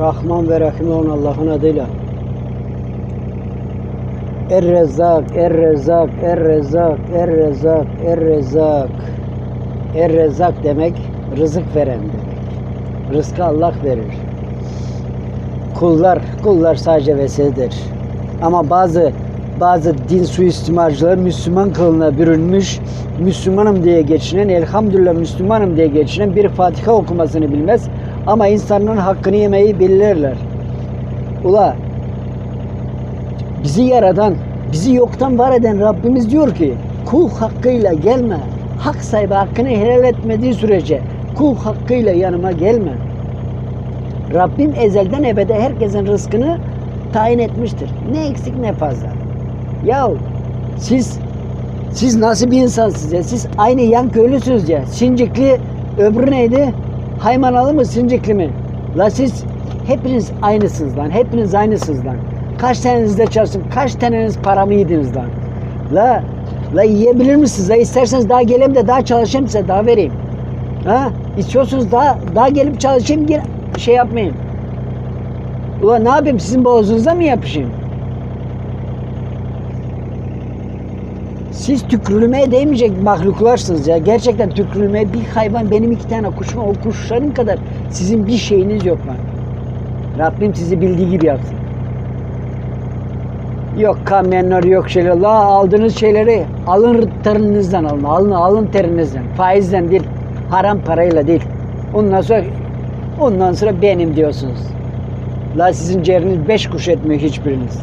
Rahman ve Rahim olan Allah'ın adıyla. Er-Rezzak, Er-Rezzak, Er-Rezzak, Er-Rezzak, Er-Rezzak. Er-Rezzak demek rızık veren demek. Rızkı Allah verir. Kullar, kullar sadece vesiledir. Ama bazı bazı din suistimarcılar Müslüman kılığına bürünmüş, Müslümanım diye geçinen, elhamdülillah Müslümanım diye geçinen bir Fatiha okumasını bilmez. Ama insanların hakkını yemeyi bilirler. Ula bizi yaradan, bizi yoktan var eden Rabbimiz diyor ki kul hakkıyla gelme. Hak sahibi hakkını helal etmediği sürece kul hakkıyla yanıma gelme. Rabbim ezelden ebede herkesin rızkını tayin etmiştir. Ne eksik ne fazla. Yahu siz siz nasıl bir insansınız ya? Siz aynı yan köylüsünüz ya. Sincikli öbürü neydi? Haymanalı mı Sincikli mi? La siz hepiniz aynısınız lan. Hepiniz aynısınız lan. Kaç tanenizde çalıştım? Kaç taneniz paramı yediniz lan? La la yiyebilir misiniz? La isterseniz daha geleyim de daha çalışayım size daha vereyim. Ha? İstiyorsunuz daha daha gelip çalışayım gel şey yapmayın. Ulan ne yapayım sizin boğazunuza mı yapışayım? Siz tükürülmeye değmeyecek mahluklarsınız ya. Gerçekten tükürülmeye bir hayvan benim iki tane kuşum o kuşların kadar sizin bir şeyiniz yok lan. Rabbim sizi bildiği gibi yapsın. Yok kamyonlar yok şeyler. La aldığınız şeyleri alın terinizden alın. Alın alın terinizden. Faizden değil. Haram parayla değil. Ondan sonra ondan sonra benim diyorsunuz. La sizin ciğeriniz beş kuş etmiyor hiçbiriniz.